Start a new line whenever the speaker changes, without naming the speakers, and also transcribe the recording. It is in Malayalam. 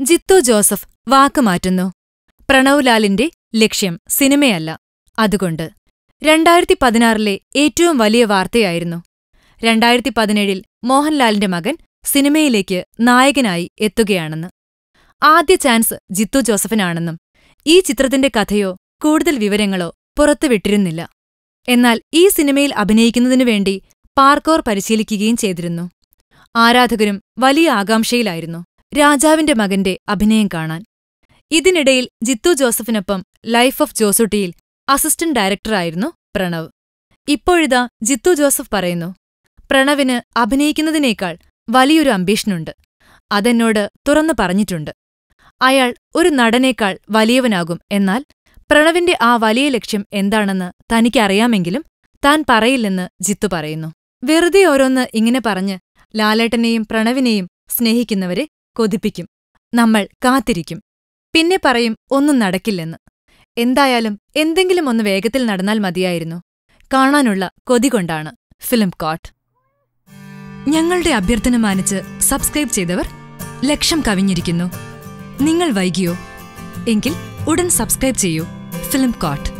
ജിത്തു ജോസഫ് വാക്ക് മാറ്റുന്നു പ്രണവ് ലക്ഷ്യം സിനിമയല്ല. അതുകൊണ്ട് രണ്ടായിരത്തി പതിനാറിലെ ഏറ്റവും വലിയ വാർത്തയായിരുന്നു. രണ്ടായിരത്തി പതിനേഴിൽ മോഹൻലാലിന്റെ മകൻ സിനിമയിലേക്ക് നായകനായി എത്തുകയാണെന്ന്. ആദ്യ ചാൻസ് ജിത്തു ജോസഫിനാണെന്നും ഈ ചിത്രത്തിന്റെ കഥയോ കൂടുതൽ വിവരങ്ങളോ പുറത്തുവിട്ടിരുന്നില്ല. എന്നാൽ ഈ സിനിമയിൽ അഭിനയിക്കുന്നതിനു വേണ്ടി പാർക്കോർ പരിശീലിക്കുകയും ചെയ്തിരുന്നു. ആരാധകരും വലിയ ആകാംക്ഷയിലായിരുന്നു. രാജാവിന്റെ മകന്റെ അഭിനയം കാണാൻ. ഇതിനിടയിൽ ജിത്തു ജോസഫിനൊപ്പം ലൈഫ് ഓഫ് ജോസുട്ടിയിൽ അസിസ്റ്റന്റ് ഡയറക്ടറായിരുന്നു പ്രണവ്. ഇപ്പോഴിതാ ജിത്തു ജോസഫ് പറയുന്നു പ്രണവിന് അഭിനയിക്കുന്നതിനേക്കാൾ വലിയൊരു അംബീഷനുണ്ട്. അതെന്നോട് തുറന്നു പറഞ്ഞിട്ടുണ്ട്. അയാൾ ഒരു നടനേക്കാൾ വലിയവനാകും എന്നാൽ പ്രണവിന്റെ ആ വലിയ ലക്ഷ്യം എന്താണെന്ന് തനിക്കറിയാമെങ്കിലും താൻ പറയില്ലെന്ന് ജിത്തു പറയുന്നു. വെറുതെ ഓരോന്ന് ഇങ്ങനെ പറഞ്ഞ് ലാലേട്ടനെയും പ്രണവിനെയും സ്നേഹിക്കുന്നവരെ കൊതിപ്പിക്കും. നമ്മൾ കാത്തിരിക്കും. പിന്നെ പറയും ഒന്നും നടക്കില്ലെന്ന്. എന്തായാലും എന്തെങ്കിലും ഒന്ന് വേഗത്തിൽ നടന്നാൽ മതിയായിരുന്നു. കാണാനുള്ള കൊതി കൊണ്ടാണ്. ഫിലിം കോട്ട്. ഞങ്ങളുടെ അഭ്യർത്ഥന മാനിച്ച് സബ്സ്ക്രൈബ് ചെയ്തവർ ലക്ഷം കവിഞ്ഞിരിക്കുന്നു. നിങ്ങൾ വൈകിയോ? എങ്കിൽ ഉടൻ സബ്സ്ക്രൈബ് ചെയ്യൂ ഫിലിം കോട്ട്.